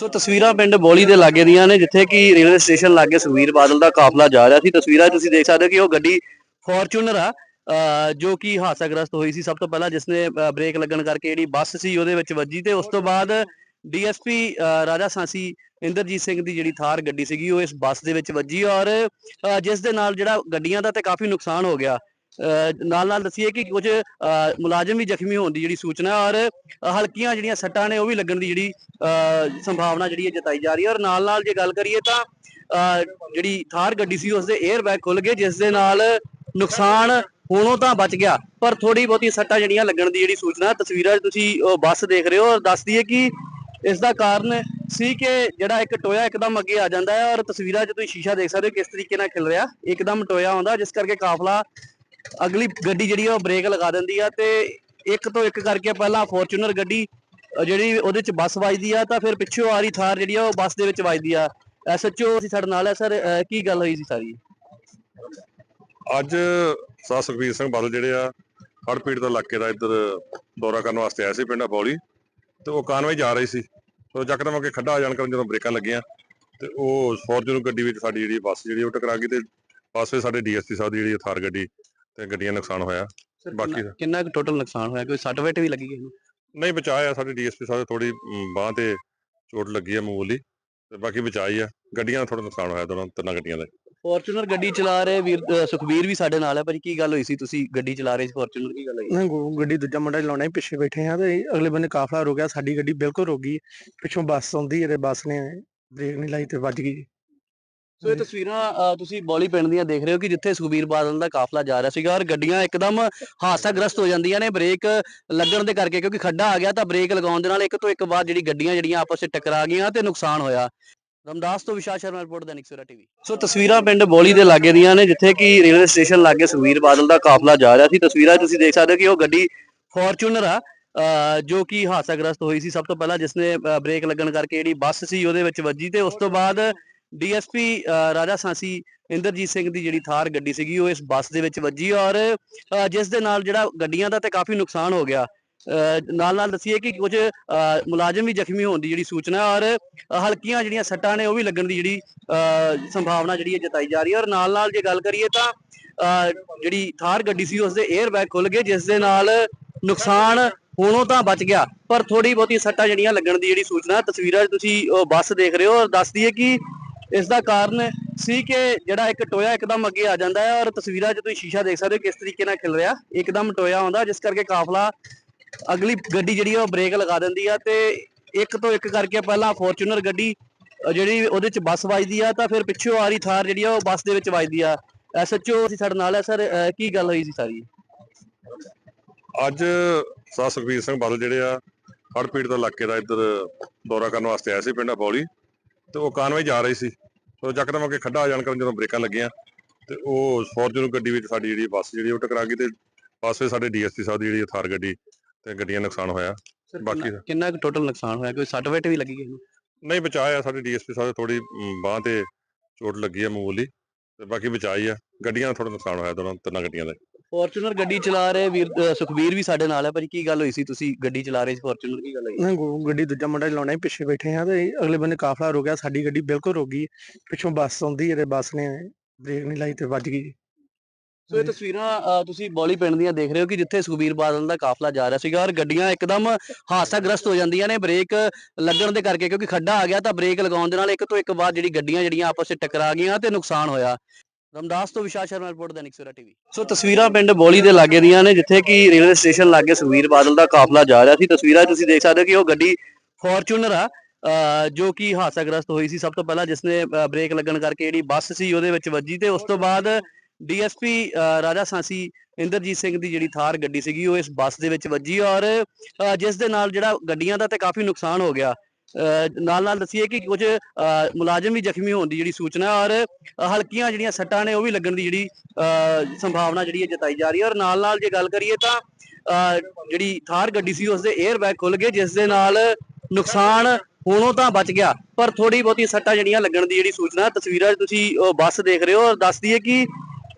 ਸੋ ਤਸਵੀਰਾਂ ਪਿੰਡ ਬੋਲੀ ਦੇ ਲਾਗੇ ਦੀਆਂ ਨੇ, ਜਿੱਥੇ ਕਿ ਰੇਲਵੇ ਸਟੇਸ਼ਨ ਲਾਗੇ ਸੁਖਵੀਰ ਬਾਦਲ ਦਾ ਕਾਫਲਾ ਜਾ ਰਿਹਾ ਸੀ। ਤਸਵੀਰਾਂ ਤੁਸੀਂ ਦੇਖ ਸਕਦੇ ਹੋ ਕਿ ਉਹ ਗੱਡੀ ਫੋਰਚੂਨਰ ਆ ਜੋ ਕਿ ਹਾਦਸਾਗ੍ਰਸਤ ਹੋਈ ਸੀ। ਸਭ ਤੋਂ ਪਹਿਲਾਂ ਜਿਸਨੇ ਅਹ, ਬ੍ਰੇਕ ਲੱਗਣ ਕਰਕੇ ਜਿਹੜੀ ਬੱਸ ਸੀ, ਉਹਦੇ ਵਿੱਚ ਵੱਜੀ ਤੇ ਉਸ ਤੋਂ ਬਾਅਦ ਡੀਐਸਪੀ ਰਾਜਾ ਸਾਂਸੀ ਇੰਦਰਜੀਤ ਸਿੰਘ ਦੀ ਜਿਹੜੀ ਥਾਰ ਗੱਡੀ ਸੀਗੀ, ਉਹ ਇਸ ਬੱਸ ਦੇ ਵਿੱਚ ਵੱਜੀ ਔਰ ਜਿਸ ਦੇ ਨਾਲ ਜਿਹੜਾ ਗੱਡੀਆਂ ਦਾ ਤੇ ਕਾਫੀ ਨੁਕਸਾਨ ਹੋ ਗਿਆ। ਨਾਲ ਨਾਲ ਦੱਸੀਏ ਕਿ ਕੁਝ, ਅਹ ਮੁਲਾਜ਼ਮ ਵੀ ਜ਼ਖਮੀ ਹੋਣ ਦੀ ਜਿਹੜੀ ਸੂਚਨਾ ਔਰ ਹਲਕੀਆਂ ਜਿਹੜੀਆਂ ਸੱਟਾਂ ਨੇ ਉਹ ਵੀ ਲੱਗਣ ਦੀ ਜਿਹੜੀ ਸੰਭਾਵਨਾ ਜਿਹੜੀ ਹੈ ਜਤਾਈ ਜਾ ਰਹੀ ਹੈ ਔਰ ਨਾਲ ਨਾਲ ਜੇ ਗੱਲ ਕਰੀਏ ਤਾਂ ਜਿਹੜੀ ਥਾਰ ਗੱਡੀ ਸੀ ਉਸ ਦੇ 에ਅਰ ਬੈਗ ਖੁੱਲ ਗਏ, ਜਿਸ ਦੇ ਨਾਲ ਨੁਕਸਾਨ ਹੋਣੋਂ ਤਾਂ ਬਚ ਗਿਆ, ਪਰ ਥੋੜੀ ਬਹੁਤੀ ਸੱਟਾਂ ਜਿਹੜੀਆਂ ਲੱਗਣ ਦੀ ਜਿਹੜੀ ਸੂਚਨਾ ਤਸਵੀਰਾਂ 'ਚ ਤੁਸੀਂ ਬੱਸ ਦੇਖ ਰਹੇ ਹੋ ਔਰ ਦੱਸ ਦਈਏ ਕਿ ਇਸ ਦਾ ਕਾਰਨ ਸੀ ਕਿ ਜਿਹੜਾ ਇੱਕ ਟੋਇਆ ਇੱਕਦਮ ਅੱਗੇ ਆ ਜਾਂਦਾ ਹੈ ਔਰ ਤਸਵੀਰਾਂ 'ਚ ਤੁਸੀਂ ਸ਼ੀਸ਼ਾ ਦੇਖ ਸਕਦੇ ਹੋ ਕਿਸ ਤਰੀਕੇ ਨਾਲ ਖਿਲ ਰਿਹਾ, ਇੱਕਦਮ ਟੋਇਆ ਆਉਂਦਾ, ਜਿਸ ਕਰਕੇ ਕਾਫਲਾ ਅਗਲੀ ਗੱਡੀ ਜਿਹੜੀ ਆ ਉਹ ਬ੍ਰੇਕ ਲਗਾ ਦਿੰਦੀ ਆ ਤੇ ਇੱਕ ਤੋਂ ਇੱਕ ਕਰਕੇ ਪਹਿਲਾਂ ਫੋਰਚੂਨਰ ਗੱਡੀ ਜਿਹੜੀ ਉਹਦੇ 'ਚ ਬੱਸ ਵੱਜਦੀ ਆ, ਤਾਂ ਫਿਰ ਪਿੱਛੋਂ ਆ ਰਹੀ ਥਾਰ ਜਿਹੜੀ ਆ ਉਹ ਬੱਸ ਦੇ ਵਿੱਚ ਵੱਜਦੀ ਆ। ਐਸਐਚਓ ਅਸੀਂ ਸਾਡੇ ਨਾਲ ਹੈ ਸਰ ਕੀ ਗੱਲ ਹੋਈ ਸੀ ਸਾਰੀ? ਅੱਜ ਸਾ ਸੁਖਬੀਰ ਸਿੰਘ ਬਾਦਲ ਜਿਹੜੇ ਆ ਹੜ੍ਹ ਪੀੜਤ ਇਲਾਕੇ ਦਾ ਇੱਧਰ ਦੌਰਾ ਕਰਨ ਵਾਸਤੇ ਆਏ ਸੀ ਪਿੰਡ ਬੌਲੀ ਤੇ ਉਹ ਕਾਨਵੇ ਜਾ ਰਹੀ ਸੀ। ਸੋ ਯਕਦਮ ਅੱਗੇ ਖੱਡਾ ਆ ਜਾਣ ਕਾਰਨ ਜਦੋਂ ਬ੍ਰੇਕਾਂ ਲੱਗੀਆਂ, ਤੇ ਉਹ ਫੋਰਚੂਨਰ ਗੱਡੀ ਵਿੱਚ ਸਾਡੀ ਜਿਹੜੀ ਬੱਸ ਜਿਹੜੀ ਉਹ ਟਕਰਾ ਗਈ ਤੇ ਬੱਸ ਵਿੱਚ ਸਾਡੇ ਡੀਐਸਪੀ ਸਾਹਿਬ ਦੀ ਜਿਹੜੀ ਥਾਰ ਗੱਡੀ ਤੇ ਗੱਡੀਆਂ ਨੁਕਸਾਨ ਹੋਇਆ। ਬਾਕੀ ਕਿੰਨਾ- ਕੁ ਟੋਟਲ ਨੁਕਸਾਨ ਹੋਇਆ? ਕੋਈ ਸੱਟ ਵੇਟ ਵੀ ਲੱਗੀ ਕਿਸੇ ਨੂੰ ਨਹੀਂ ਬਚਾਇਆ ਸਾਡੇ ਡੀਐਸਪੀ ਸਾਹਿਬ ਥੋੜੀ ਬਾਹ ਤੇ ਚੋਟ ਲੱਗੀ ਆ ਮਾਮੂਲੀ ਤੇ ਬਾਕੀ ਬਚਾਈ ਆ। ਗੱਡੀਆਂ ਦਾ ਥੋੜਾ ਨੁਕਸਾਨ ਹੋਇਆ ਦੋਨਾਂ ਤਿੰਨਾਂ ਗੱਡੀਆਂ ਦਾ ਫੋਰਚੂਨਰ ਗੱਡੀ ਚਲਾ ਰਹੇ ਵੀਰ ਅਹ ਸੁਖਬੀਰ ਵੀ ਸਾਡੇ ਨਾਲ ਹੈ ਭਾਜੀ ਕੀ ਗੱਲ ਹੋਈ ਸੀ? ਤੁਸੀਂ ਗੱਡੀ ਚਲਾ ਰਹੇ ਸੀ ਫੋਰਚੂਨਰ ਕੀ ਗੱਲ ਹੋਈ? ਨਾ ਗੋ- ਗੱਡੀ ਦੂਜਾ ਮੁੰਡਾ ਚਲਾਉਣਾ ਸੀ ਪਿੱਛੇ ਬੈਠੇ ਆ ਤੇ ਅਗਲੇ ਬੰਨੇ ਕਾਫਲਾ ਰੁਕ ਗਿਆ ਸਾਡੀ ਗੱਡੀ ਬਿਲਕੁਲ ਰੁਕ ਗਈ। ਪਿੱਛੋਂ ਬੱਸ ਆਉਂਦੀ ਹੈ ਤੇ ਬੱਸ ਨੇ ਬ੍ਰੇਕ ਨਹੀਂ ਲਾਈ ਤੇ ਵੱਜ ਗਈ। ਸੋ ਇਹ ਤਸਵੀਰਾਂ ਤੁਸੀਂ ਬੌਲੀ ਪਿੰਡ ਦੀਆਂ ਦੇਖ ਰਹੇ ਹੋ ਕਿ ਜਿੱਥੇ ਸੁਖਬੀਰ ਬਾਦਲ ਦਾ ਕਾਫਲਾ ਜਾ ਰਿਹਾ ਸੀਗਾ ਔਰ ਗੱਡੀਆਂ ਇੱਕਦਮ ਹਾਦਸਾਗ੍ਰਸਤ ਹੋ ਜਾਂਦੀਆਂ ਨੇ ਬ੍ਰੇਕ ਲੱਗਣ ਦੇ ਕਰਕੇ ਕਿਉਂਕਿ ਖੱਡਾ ਆ ਗਿਆ ਤਾਂ ਬ੍ਰੇਕ ਲਗਾਉਣ ਦੇ ਨਾਲ ਇੱਕ ਤੋਂ ਇੱਕ ਬਾਅਦ ਜਿਹੜੀ ਗੱਡੀਆਂ ਜਿਹੜੀਆਂ ਆਪਸ ਵਿੱਚ ਟਕਰਾ ਗਈਆਂ ਤੇ ਨੁਕਸਾਨ ਹੋਇਆ। ਰਮਦਾਸ ਤੋਂ Vishal Sharma report Dainik Savera TV. So ਤਸਵੀਰਾਂ ਪਿੰਡ ਬੋਲੀ ਦੇ ਲਾਗੇ ਦੀਆਂ ਨੇ ਜਿੱਥੇ ਕਿ ਰੇਲਵੇ ਸਟੇਸ਼ਨ ਲਾਗੇ ਸੁਖਬੀਰ ਬਾਦਲ ਦਾ ਕਾਫਲਾ ਜਾ ਰਿਹਾ ਸੀ। ਤਸਵੀਰਾਂ ਤੁਸੀਂ ਦੇਖ ਸਕਦੇ ਹੋ ਕਿ ਉਹ ਗੱਡੀ ਫੋਰਚੂਨਰ ਆ ਜੋ ਕਿ ਹਾਦਸਾਗ੍ਰਸਤ ਹੋਈ ਸੀ। ਸਭ ਤੋਂ ਪਹਿਲਾਂ ਜਿਸਨੇ ਅਹ, ਬ੍ਰੇਕ ਲੱਗਣ ਕਰਕੇ ਜਿਹੜੀ ਬੱਸ ਸੀ ਉਹਦੇ ਵਿੱਚ ਵੱਜੀ ਤੇ ਉਸ ਤੋਂ ਬਾਅਦ ਡੀਐਸਪੀ ਰਾਜਾ ਸਾਂਸੀ ਇੰਦਰਜੀਤ ਸਿੰਘ ਦੀ ਜਿਹੜੀ ਥਾਰ ਗੱਡੀ ਸੀਗੀ ਉਹ ਇਸ ਬੱਸ ਦੇ ਵਿੱਚ ਵੱਜੀ ਔਰ ਜਿਸ ਦੇ ਨਾਲ ਜਿਹੜਾ ਗੱਡੀਆਂ ਦਾ ਤੇ ਕਾਫੀ ਨੁਕਸਾਨ ਹੋ ਗਿਆ। ਅਹ, ਨਾਲ ਨਾਲ ਦੱਸੀਏ ਕਿ ਕੁਝ ਅਹ, ਮੁਲਾਜ਼ਮ ਵੀ ਜ਼ਖਮੀ ਹੋਣ ਦੀ ਜਿਹੜੀ ਸੂਚਨਾ ਔਰ ਹਲਕੀਆਂ ਜਿਹੜੀਆਂ ਸੱਟਾਂ ਨੇ ਉਹ ਵੀ ਲੱਗਣ ਦੀ ਜਿਹੜੀ ਅਹ, ਸੰਭਾਵਨਾ ਜਿਹੜੀ ਹੈ ਜਤਾਈ ਜਾ ਰਹੀ ਹੈ ਔਰ ਨਾਲ ਨਾਲ ਜੇ ਗੱਲ ਕਰੀਏ ਤਾਂ ਅਹ, ਜਿਹੜੀ ਥਾਰ ਗੱਡੀ ਸੀ ਉਸ ਦੇ 에ਅਰ ਬੈਗ ਖੁੱਲ ਗਏ ਜਿਸ ਦੇ ਨਾਲ ਨੁਕਸਾਨ ਹੋਣੋਂ ਤਾਂ ਬਚ ਗਿਆ ਪਰ ਥੋੜੀ ਬਹੁਤੀ ਸੱਟਾਂ ਜਿਹੜੀਆਂ ਲੱਗਣ ਦੀ ਜਿਹੜੀ ਸੂਚਨਾ ਤਸਵੀਰਾਂ ਤੁਸੀਂ ਉਹ ਬੱਸ ਦੇਖ ਰਹੇ ਹੋ ਔਰ ਦੱਸਦੀ ਹੈ ਕਿ ਇਸ ਦਾ ਕਾਰਨ ਸੀ ਕਿ ਜਿਹੜਾ ਇੱਕ ਟੋਇਆ ਇੱਕਦਮ ਅੱਗੇ ਆ ਜਾਂਦਾ ਹੈ ਔਰ ਤਸਵੀਰਾਂ 'ਚ ਤੁਸੀਂ ਸ਼ੀਸ਼ਾ ਦੇਖ ਸਕਦੇ ਹੋ ਕਿਸ ਤਰੀਕੇ ਨਾਲ ਖਿਲ ਰਿਹਾ। ਇੱਕਦਮ ਟੋਇਆ ਆਉਂਦਾ, ਜਿਸ ਕਰਕੇ ਕਾਫਲਾ ਅਗਲੀ ਗੱਡੀ ਜਿਹੜੀ ਆ ਉਹ ਬ੍ਰੇਕ ਲਗਾ ਦਿੰਦੀ ਆ ਤੇ ਇੱਕ ਤੋਂ ਇੱਕ ਕਰਕੇ ਪਹਿਲਾਂ ਫੋਰਚੂਨਰ ਗੱਡੀ ਜਿਹੜੀ ਉਹਦੇ 'ਚ ਬੱਸ ਵੱਜਦੀ ਆ ਤਾਂ ਫਿਰ ਪਿੱਛੋਂ ਆ ਰਹੀ ਥਾਰ ਜਿਹੜੀ ਆ ਉਹ ਬੱਸ ਦੇ ਵਿੱਚ ਵੱਜਦੀ ਆ। ਐਸਐਚਓ ਅਸੀਂ ਸਾਡੇ ਨਾਲ ਹੈ ਸਰ ਕੀ ਗੱਲ ਹੋਈ ਸੀ ਸਾਰੀ? ਅੱਜ ਸਾ ਸੁਖਬੀਰ ਸਿੰਘ ਬਾਦਲ ਜਿਹੜੇ ਆ, ਹੜ੍ਹ ਪੀੜਤ ਇਲਾਕੇ ਦਾ ਇੱਧਰ ਦੌਰਾ ਕਰਨ ਵਾਸਤੇ ਆਏ ਸੀ ਪਿੰਡ ਬੌਲੀ। ਤੇ ਉਹ ਕਾਨਵੇ ਜਾ ਰਹੀ ਸੀ। ਸੋ ਯਕਦਮ ਅੱਗੇ ਖੱਡਾ ਆ ਜਾਣ ਕਾਰਨ ਜਦੋਂ ਬ੍ਰੇਕਾਂ ਲੱਗੀਆਂ। ਤੇ ਉਹ ਫੋਰਚੂਨਰ ਗੱਡੀ ਵਿੱਚ ਸਾਡੀ ਜਿਹੜੀ ਬੱਸ ਜਿਹੜੀ ਉਹ ਟਕਰਾ ਗਈ ਤੇ ਬੱਸ ਵਿੱਚ ਸਾਡੇ ਡੀਐਸਪੀ ਸਾਹਿਬ ਦੀ ਜਿਹੜੀ ਥਾਰ ਗੱਡੀ ਤੇ ਗੱਡੀਆਂ ਨੁਕਸਾਨ ਹੋਇਆ। ਬਾਕੀ ਕਿੰਨਾ- ਕੁ ਟੋਟਲ ਨੁਕਸਾਨ ਹੋਇਆ? ਕੋਈ ਸੱਟ ਵੇਟ ਵੀ ਲੱਗੀ ਕਿਸੇ ਨੂੰ ਨਹੀਂ ਬਚਾਇਆ ਸਾਡੇ ਡੀਐਸਪੀ ਸਾਹਿਬ ਥੋੜੀ ਬਾਹ ਤੇ ਚੋਟ ਲੱਗੀ ਆ ਮਾਮੂਲੀ। ਤੇ ਬਾਕੀ ਬਚਾਈ ਆ। ਗੱਡੀਆਂ ਦਾ ਥੋੜਾ ਨੁਕਸਾਨ ਹੋਇਆ ਦੋਨਾਂ ਤਿੰਨਾਂ ਗੱਡੀਆਂ ਦਾ। ਫੋਰਚੂਨਰ ਗੱਡੀ ਚਲਾ ਰਹੇ ਵੀਰ ਅਹ ਸੁਖਬੀਰ ਵੀ ਸਾਡੇ ਨਾਲ ਹੈ ਭਾਜੀ ਕੀ ਗੱਲ ਹੋਈ ਸੀ? ਤੁਸੀਂ ਗੱਡੀ ਚਲਾ ਰਹੇ ਸੀ ਫੋਰਚੂਨਰ ਕੀ ਗੱਲ ਹੋਈ? ਨਾ ਗੋ- ਗੱਡੀ ਦੂਜਾ ਮੁੰਡਾ ਚਲਾਉਣਾ ਸੀ ਪਿੱਛੇ ਬੈਠੇ ਆ ਤੇ ਅਗਲੇ ਬੰਨੇ ਕਾਫਲਾ ਰੁਕ ਗਿਆ ਸਾਡੀ ਗੱਡੀ ਬਿਲਕੁਲ ਰੁਕ ਗਈ ਪਿੱਛੋਂ ਬੱਸ ਆਉਂਦੀ ਹੈ ਤੇ ਬੱਸ ਨੇ ਬ੍ਰੇਕ ਨਹੀਂ ਲਾਈ ਤੇ ਵੱਜ ਗਈ। ਸੋ ਇਹ ਤਸਵੀਰਾਂ ਅਹ, ਤੁਸੀਂ ਬੋਲੀ ਪਿੰਡ ਦੀਆਂ ਦੇਖ ਰਹੇ ਹੋ ਕਿ ਜਿੱਥੇ ਸੁਖਬੀਰ ਬਾਦਲ ਦਾ ਕਾਫਲਾ ਜਾ ਰਿਹਾ ਸੀਗਾ ਔਰ ਗੱਡੀਆਂ ਇੱਕਦਮ ਹਾਦਸਾਗ੍ਰਸਤ ਹੋ ਜਾਂਦੀਆਂ ਨੇ ਬ੍ਰੇਕ ਲੱਗਣ ਦੇ ਕਰਕੇ ਕਿਉਂਕਿ ਖੱਡਾ ਆ ਗਿਆ ਤਾਂ ਬ੍ਰੇਕ ਲਗਾਉਣ ਦੇ ਨਾਲ ਇੱਕ ਤੋਂ ਇੱਕ ਬਾਅਦ ਜਿਹੜੀ ਗੱਡੀਆਂ ਜਿਹੜੀਆਂ ਆਪਸ ਵਿੱਚ ਟਕਰਾ ਗਈਆਂ ਤੇ ਨੁਕਸਾਨ ਹੋਇਆ। ਰਮਦਾਸ ਤੋਂ Vishal Sharma report Dainik Savera TV. So ਤਸਵੀਰਾਂ ਪਿੰਡ ਬੋਲੀ ਦੇ ਲਾਗੇ ਦੀਆਂ ਨੇ ਜਿੱਥੇ ਕਿ ਰੇਲਵੇ ਸਟੇਸ਼ਨ ਲਾਗੇ ਸੁਖਬੀਰ ਬਾਦਲ ਦਾ ਕਾਫਲਾ ਜਾ ਰਿਹਾ ਸੀ। ਤਸਵੀਰਾਂ ਤੁਸੀਂ ਦੇਖ ਸਕਦੇ ਹੋ ਕਿ ਉਹ ਗੱਡੀ ਫੋਰਚੂਨਰ ਆ ਜੋ ਕਿ ਹਾਦਸਾਗ੍ਰਸਤ ਹੋਈ ਸੀ। ਸਭ ਤੋਂ ਪਹਿਲਾਂ ਜਿਸਨੇ ਅਹ, ਬ੍ਰੇਕ ਲੱਗਣ ਕਰਕੇ ਜਿਹੜੀ ਬੱਸ ਸੀ ਉਹਦੇ ਵਿੱਚ ਵੱਜੀ ਤੇ ਉਸ ਤੋਂ ਬਾਅਦ ਡੀਐਸਪੀ ਰਾਜਾ ਸਾਂਸੀ ਇੰਦਰਜੀਤ ਸਿੰਘ ਦੀ ਜਿਹੜੀ ਥਾਰ ਗੱਡੀ ਸੀਗੀ ਉਹ ਇਸ ਬੱਸ ਦੇ ਵਿੱਚ ਵੱਜੀ ਔਰ ਜਿਸ ਦੇ ਨਾਲ ਜਿਹੜਾ ਗੱਡੀਆਂ ਦਾ ਤੇ ਕਾਫੀ ਨੁਕਸਾਨ ਹੋ ਗਿਆ। ਨਾਲ ਨਾਲ ਦੱਸੀਏ ਕਿ ਕੁਝ ਅਹ, ਮੁਲਾਜ਼ਮ ਵੀ ਜ਼ਖਮੀ ਹੋਣ ਦੀ ਜਿਹੜੀ ਸੂਚਨਾ ਔਰ ਹਲਕੀਆਂ ਜਿਹੜੀਆਂ ਸੱਟਾਂ ਨੇ ਉਹ ਵੀ ਲੱਗਣ ਦੀ ਜਿਹੜੀ ਅਹ, ਸੰਭਾਵਨਾ ਜਿਹੜੀ ਹੈ ਜਤਾਈ ਜਾ ਰਹੀ ਹੈ ਔਰ ਨਾਲ ਨਾਲ ਜੇ ਗੱਲ ਕਰੀਏ ਤਾਂ ਜਿਹੜੀ ਥਾਰ ਗੱਡੀ ਸੀ ਉਸ ਦੇ 에ਅਰ ਬੈਗ ਖੁੱਲ ਗਏ ਜਿਸ ਦੇ ਨਾਲ ਨੁਕਸਾਨ ਹੋਣੋਂ ਤਾਂ ਬਚ ਗਿਆ ਪਰ ਥੋੜੀ ਬਹੁਤੀ ਸੱਟਾਂ ਜਿਹੜੀਆਂ ਲੱਗਣ ਦੀ ਜਿਹੜੀ ਸੂਚਨਾ ਤਸਵੀਰਾਂ 'ਚ ਤੁਸੀਂ ਬੱਸ ਦੇਖ ਰਹੇ ਹੋ ਔਰ ਦੱਸ ਦਈਏ ਕਿ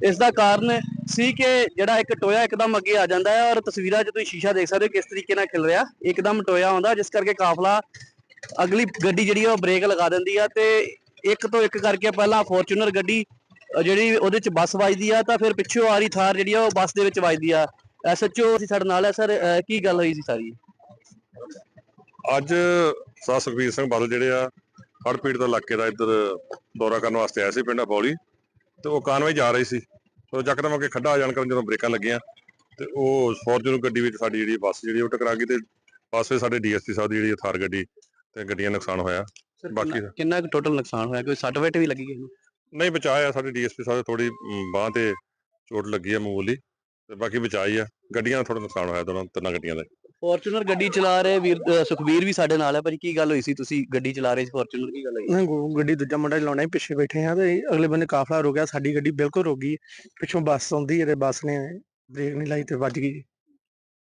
ਇਸ ਦਾ ਕਾਰਨ ਸੀ ਕਿ ਜਿਹੜਾ ਇੱਕ ਟੋਇਆ ਇੱਕਦਮ ਅੱਗੇ ਆ ਜਾਂਦਾ ਹੈ ਔਰ ਤਸਵੀਰਾਂ 'ਚ ਤੁਸੀਂ ਸ਼ੀਸ਼ਾ ਦੇਖ ਸਕਦੇ ਹੋ ਕਿਸ ਤਰੀਕੇ ਨਾਲ ਖਿਲ ਰਿਹਾ ਇੱਕਦਮ ਟੋਇਆ ਆਉਂਦਾ ਜਿਸ ਕਰਕੇ ਕਾਫਲਾ ਅਗਲੀ ਗੱਡੀ ਜਿਹੜੀ ਆ ਉਹ ਬ੍ਰੇਕ ਲਗਾ ਦਿੰਦੀ ਆ ਤੇ ਇੱਕ ਤੋਂ ਇੱਕ ਕਰਕੇ ਪਹਿਲਾਂ ਫੋਰਚੂਨਰ ਗੱਡੀ ਜਿਹੜੀ ਉਹਦੇ ਚ ਬੱਸ ਵੱਜਦੀ ਆ ਤਾਂ ਫਿਰ ਪਿੱਛੋਂ ਆ ਰਹੀ ਥਾਰ ਜਿਹੜੀ ਆ ਉਹ ਬੱਸ ਦੇ ਵਿੱਚ ਵੱਜਦੀ ਆ। ਐਸਐਚਓ ਅਸੀਂ ਸਾਡੇ ਨਾਲ ਹੈ ਸਰ ਕੀ ਗੱਲ ਹੋਈ ਸੀ ਸਾਰੀ? ਅੱਜ ਸਾ ਸੁਖਬੀਰ ਸਿੰਘ ਬਾਦਲ ਜਿਹੜੇ ਆ, ਹੜ੍ਹ ਪੀੜਤ ਇਲਾਕੇ ਦਾ ਇੱਧਰ ਦੌਰਾ ਕਰਨ ਵਾਸਤੇ ਆਏ ਸੀ ਪਿੰਡ ਬੌਲੀ ਤੇ ਉਹ ਕਾਨਵੇ ਜਾ ਰਹੀ ਸੀ। ਤੇ ਜਕਦਮ ਅੱਗੇ ਖੱਡਾ ਆ ਜਾਣ ਕਾਰਨ ਜਦੋਂ ਬ੍ਰੇਕਾਂ ਲੱਗੀਆਂ ਤੇ ਉਹ ਫੋਰਚੂਨਰ ਗੱਡੀ ਵਿੱਚ ਸਾਡੀ ਜਿਹੜੀ ਬੱਸ ਜਿਹੜੀ ਉਹ ਟਕਰਾ ਗਈ ਤੇ ਬੱਸ ਵਿੱਚ ਸਾਡੇ ਡੀਐਸਪੀ ਸਾਹਿਬ ਦੀ ਜਿਹੜੀ ਥਾਰ ਗੱਡੀ ਤੇ ਗੱਡੀਆਂ ਨੁਕਸਾਨ ਹੋਇਆ। ਬਾਕੀ ਕਿੰਨਾ- ਕਿੰਨਾ ਕੁ ਟੋਟਲ ਨੁਕਸਾਨ ਹੋਇਆ? ਕੋਈ ਸੱਟ ਵੇਟ ਵੀ ਲੱਗੀ ਕਿਸੇ ਨੂੰ ਨਹੀਂ ਬਚਾਇਆ ਸਾਡੇ ਡੀਐਸਪੀ ਸਾਹਿਬ ਥੋੜੀ ਬਾਹ ਤੇ ਚੋਟ ਲੱਗੀ ਆ ਮਾਮੂਲੀ ਤੇ ਬਾਕੀ ਬਚਾਈ ਆ। ਗੱਡੀਆਂ ਦਾ ਥੋੜਾ ਨੁਕਸਾਨ ਹੋਇਆ ਦੋਨਾਂ ਤਿੰਨਾਂ ਗੱਡੀਆਂ ਦਾ। ਫੋਰਚੂਨਰ ਗੱਡੀ ਚਲਾ ਰਹੇ ਵੀਰ ਸੁਖਬੀਰ ਵੀ ਸਾਡੇ ਨਾਲ ਹੈ ਭਾਜੀ ਕੀ ਗੱਲ ਹੋਈ ਸੀ? ਤੁਸੀਂ ਗੱਡੀ ਚਲਾ ਰਹੇ ਸੀ ਫੋਰਚੂਨਰ ਕੀ ਗੱਲ ਹੋਈ? ਨਾ ਗੋ- ਗੱਡੀ ਦੂਜਾ ਮੁੰਡਾ ਲਾਉਣਾ ਹੀ ਪਿੱਛੇ ਬੈਠੇ ਆ ਤੇ ਅਗਲੇ ਬੰਨੇ ਕਾਫਲਾ ਰੁਕ ਗਿਆ ਸਾਡੀ ਗੱਡੀ ਬਿਲਕੁਲ ਰੁਕ ਗਈ। ਪਿੱਛੋਂ ਬੱਸ ਆਉਂਦੀ ਹੈ ਤੇ ਬੱਸ ਨੇ ਬ੍ਰੇਕ ਨਹੀਂ ਲਾਈ ਤੇ ਵੱਜ ਗਈ।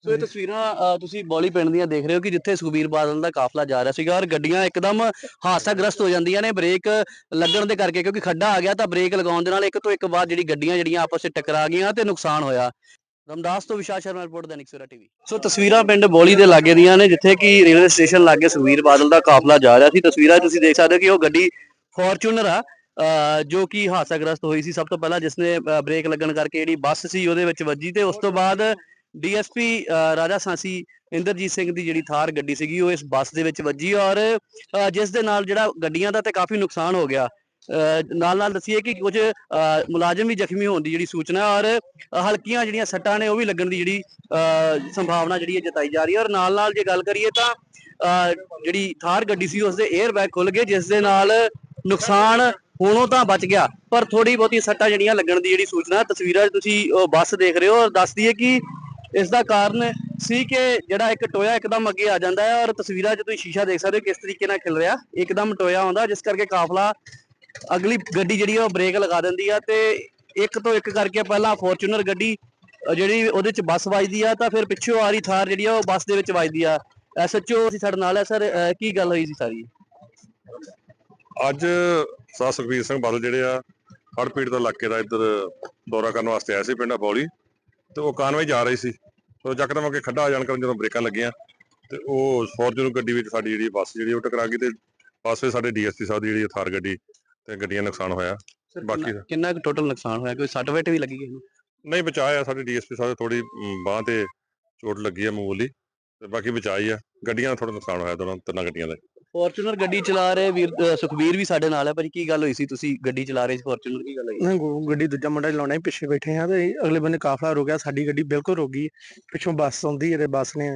ਸੋ ਇਹ ਤਸਵੀਰਾਂ ਤੁਸੀਂ ਬੌਲੀ ਪਿੰਡ ਦੀਆਂ ਦੇਖ ਰਹੇ ਹੋ ਕਿ ਜਿੱਥੇ ਸੁਖਬੀਰ ਬਾਦਲ ਦਾ ਕਾਫਲਾ ਜਾ ਰਿਹਾ ਸੀਗਾ ਔਰ ਗੱਡੀਆਂ ਇੱਕਦਮ ਹਾਦਸਾਗ੍ਰਸਤ ਹੋ ਜਾਂਦੀਆਂ ਨੇ ਬ੍ਰੇਕ ਲੱਗਣ ਦੇ ਕਰਕੇ ਕਿਉਂਕਿ ਖੱਡਾ ਆ ਗਿਆ ਤਾਂ ਬ੍ਰੇਕ ਲਗਾਉਣ ਦੇ ਨਾਲ ਇੱਕ ਤੋਂ ਇੱਕ ਬਾਅਦ ਜਿਹੜੀ ਗੱਡੀਆਂ ਜਿਹੜੀਆਂ ਆਪਸ ਵਿੱਚ ਟਕਰਾ ਗਈਆਂ ਤੇ ਨੁਕਸਾਨ ਹੋਇਆ। ਰਮਦਾਸ ਤੋਂ Vishal Sharma report Dainik Savera TV. So ਤਸਵੀਰਾਂ ਪਿੰਡ ਬੌਲੀ ਦੇ ਲਾਗੇ ਦੀਆਂ ਨੇ ਜਿੱਥੇ ਕਿ ਰੇਲਵੇ ਸਟੇਸ਼ਨ ਲਾਗੇ ਸੁਖਬੀਰ ਬਾਦਲ ਦਾ ਕਾਫਲਾ ਜਾ ਰਿਹਾ ਸੀ। ਤਸਵੀਰਾਂ ਤੁਸੀਂ ਦੇਖ ਸਕਦੇ ਹੋ ਕਿ ਉਹ ਗੱਡੀ ਫੋਰਚੂਨਰ ਆ ਜੋ ਕਿ ਹਾਦਸਾਗ੍ਰਸਤ ਹੋਈ ਸੀ। ਸਭ ਤੋਂ ਪਹਿਲਾਂ ਜਿਸਨੇ ਅ, ਬ੍ਰੇਕ ਲੱਗਣ ਕਰਕੇ ਜਿਹੜੀ ਬੱਸ ਸੀ ਉਹਦੇ ਵਿੱਚ ਵੱਜੀ ਤੇ ਉਸ ਤੋਂ ਬਾਅਦ ਡੀਐਸਪੀ ਰਾਜਾ ਸਾਂਸੀ ਇੰਦਰਜੀਤ ਸਿੰਘ ਦੀ ਜਿਹੜੀ ਥਾਰ ਗੱਡੀ ਸੀਗੀ ਉਹ ਇਸ ਬੱਸ ਦੇ ਵਿੱਚ ਵੱਜੀ ਔਰ ਜਿਸ ਦੇ ਨਾਲ ਜਿਹੜਾ ਗੱਡੀਆਂ ਦਾ ਤੇ ਕਾਫੀ ਨੁਕਸਾਨ ਹੋ ਗਿਆ। ਨਾਲ ਨਾਲ ਦੱਸੀਏ ਕਿ ਕੁਝ ਅ, ਮੁਲਾਜ਼ਮ ਵੀ ਜ਼ਖਮੀ ਹੋਣ ਦੀ ਜਿਹੜੀ ਸੂਚਨਾ ਔਰ ਹਲਕੀਆਂ ਜਿਹੜੀਆਂ ਸੱਟਾਂ ਨੇ ਉਹ ਵੀ ਲੱਗਣ ਦੀ ਜਿਹੜੀ ਅ, ਸੰਭਾਵਨਾ ਜਿਹੜੀ ਹੈ ਜਤਾਈ ਜਾ ਰਹੀ ਹੈ। ਔਰ ਨਾਲ ਨਾਲ ਜੇ ਗੱਲ ਕਰੀਏ ਤਾਂ ਅ, ਜਿਹੜੀ ਥਾਰ ਗੱਡੀ ਸੀ ਉਸ ਦੇ 에ਅਰ ਬੈਗ ਖੁੱਲ ਗਏ ਜਿਸ ਦੇ ਨਾਲ ਨੁਕਸਾਨ ਹੋਣੋਂ ਤਾਂ ਬਚ ਗਿਆ ਪਰ ਥੋੜੀ ਬਹੁਤੀ ਸੱਟਾਂ ਜਿਹੜੀਆਂ ਲੱਗਣ ਦੀ ਜਿਹੜੀ ਸੂਚਨਾ ਤਸਵੀਰਾਂ ਤੁਸੀਂ ਉਹ ਬੱਸ ਦੇਖ ਰਹੇ ਹੋ। ਔਰ ਦੱਸਦੀ ਹੈ ਕਿ ਇਸ ਦਾ ਕਾਰਨ ਸੀ ਕਿ ਜਿਹੜਾ ਇੱਕ ਟੋਇਆ ਇੱਕਦਮ ਅੱਗੇ ਆ ਜਾਂਦਾ ਹੈ ਔਰ ਤਸਵੀਰਾਂ 'ਚ ਤੁਸੀਂ ਸ਼ੀਸ਼ਾ ਦੇਖ ਸਕਦੇ ਹੋ ਕਿਸ ਤਰੀਕੇ ਨਾਲ ਖਿਲ ਰਿਹਾ। ਇੱਕਦਮ ਟੋਇਆ ਆਉਂਦਾ, ਜਿਸ ਕਰਕੇ ਕਾਫਲਾ ਅਗਲੀ ਗੱਡੀ ਜਿਹੜੀ ਉਹ ਬ੍ਰੇਕ ਲਗਾ ਦਿੰਦੀ ਆ ਤੇ ਇੱਕ ਤੋਂ ਇੱਕ ਕਰਕੇ ਪਹਿਲਾਂ ਫੋਰਚੂਨਰ ਗੱਡੀ ਜਿਹੜੀ ਉਹਦੇ 'ਚ ਬੱਸ ਵੱਜਦੀ ਆ ਤਾਂ ਫਿਰ ਪਿੱਛੋਂ ਆ ਰਹੀ ਥਾਰ ਜਿਹੜੀ ਆ ਉਹ ਬੱਸ ਦੇ ਵਿੱਚ ਵੱਜਦੀ ਆ। ਐਸਐਚਓ ਅਸੀਂ ਸਾਡੇ ਨਾਲ ਹੈ ਸਰ ਕੀ ਗੱਲ ਹੋਈ ਸੀ ਸਾਰੀ? ਅੱਜ ਸਾ ਸੁਖਬੀਰ ਸਿੰਘ ਬਾਦਲ ਜਿਹੜੇ ਆ, ਹੜ੍ਹ ਪੀੜਤ ਇਲਾਕੇ ਦਾ ਇੱਧਰ ਦੌਰਾ ਕਰਨ ਵਾਸਤੇ ਆਏ ਸੀ ਪਿੰਡ ਬੌਲੀ। ਤੇ ਉਹ ਕਾਨਵੇ ਜਾ ਰਹੀ ਸੀ। ਤੇ ਜਕਦਮ ਅੱਗੇ ਖੱਡਾ ਆ ਜਾਣ ਕਾਰਨ ਜਦੋਂ ਬ੍ਰੇਕਾਂ ਲੱਗੀਆਂ। ਤੇ ਉਹ ਫੋਰਚੂਨਰ ਗੱਡੀ ਵਿੱਚ ਸਾਡੀ ਜਿਹੜੀ ਬੱਸ ਜਿਹੜੀ ਉਹ ਟਕਰਾ ਗਈ ਤੇ ਬੱਸ ਵਿੱਚ ਸਾਡੇ ਡੀਐਸਪੀ ਸਾਹਿਬ ਦੀ ਜਿਹੜੀ ਥਾਰ ਗੱਡੀ ਤੇ ਗੱਡੀਆਂ ਨੁਕਸਾਨ ਹੋਇਆ। ਬਾਕੀ ਕਿੰਨਾ- ਕੁ ਟੋਟਲ ਨੁਕਸਾਨ ਹੋਇਆ? ਕੋਈ ਸੱਟ ਵੇਟ ਵੀ ਲੱਗੀ ਨੂੰ? ਨਹੀਂ ਬਚਾਇਆ ਸਾਡੇ ਡੀਐਸਪੀ ਸਾਹਿਬ ਥੋੜੀ ਬਾਹ ਤੇ ਚੋਟ ਲੱਗੀ ਆ ਮਾਮੂਲੀ। ਤੇ ਬਾਕੀ ਬਚਾਈ ਆ। ਗੱਡੀਆਂ ਦਾ ਥੋੜਾ ਨੁਕਸਾਨ ਹੋਇਆ ਦੋਨਾਂ ਤਿੰਨਾਂ ਗੱਡੀਆਂ ਦਾ। ਫੋਰਚੂਨਰ ਗੱਡੀ ਚਲਾ ਰਹੇ ਵੀਰ ਅ, ਸੁਖਬੀਰ ਵੀ ਸਾਡੇ ਨਾਲ ਹੈ ਭਾਜੀ ਕੀ ਗੱਲ ਹੋਈ ਸੀ? ਤੁਸੀਂ ਗੱਡੀ ਚਲਾ ਰਹੇ ਸੀ ਫੋਰਚੂਨਰ ਕੀ ਗੱਲ ਹੋਈ? ਨਾ ਗੋ- ਗੱਡੀ ਦੂਜਾ ਮੁੰਡਾ ਲਾਉਣਾ ਹੀ ਪਿੱਛੇ ਬੈਠੇ ਆ ਤੇ ਅਗਲੇ ਬੰਨੇ ਕਾਫਲਾ ਰੁਕ ਗਿਆ ਸਾਡੀ ਗੱਡੀ ਬਿਲਕੁਲ ਰੁਕ ਗਈ ਪਿੱਛੋਂ ਬੱਸ ਆਉਂਦੀ ਹੈ ਤੇ ਬੱਸ ਨੇ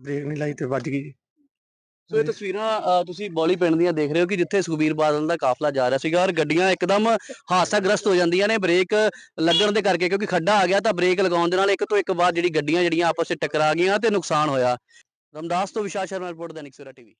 ਬ੍ਰੇਕ ਨਹੀਂ ਲਾਈ ਤੇ ਵੱਜ ਗਈ। ਸੋ ਇਹ ਤਸਵੀਰਾਂ ਤੁਸੀਂ ਬੌਲੀ ਪਿੰਡ ਦੀਆਂ ਦੇਖ ਰਹੇ ਹੋ ਕਿ ਜਿੱਥੇ ਸੁਖਬੀਰ ਬਾਦਲ ਦਾ ਕਾਫਲਾ ਜਾ ਰਿਹਾ ਸੀਗਾ ਔਰ ਗੱਡੀਆਂ ਇੱਕਦਮ ਹਾਦਸਾਗ੍ਰਸਤ ਹੋ ਜਾਂਦੀਆਂ ਨੇ ਬ੍ਰੇਕ ਲੱਗਣ ਦੇ ਕਰਕੇ ਕਿਉਂਕਿ ਖੱਡਾ ਆ ਗਿਆ ਤਾਂ ਬ੍ਰੇਕ ਲਗਾਉਣ ਦੇ ਨਾਲ ਇੱਕ ਤੋਂ ਇੱਕ ਬਾਅਦ ਜਿਹੜੀ ਗੱਡੀਆਂ ਜਿਹੜੀਆਂ ਆਪਸ ਵਿੱਚ ਟਕਰਾ ਗਈਆਂ ਤੇ ਨੁਕਸਾਨ ਹੋਇਆ। ਰਮਦਾਸ ਤੋਂ ਵਿਸ਼ਾਲ ਸ਼ਰਮਾ ਰਿਪੋਰਟ ਦੈਨਿਕ ਸਵੇਰਾ ਟੀਵੀ।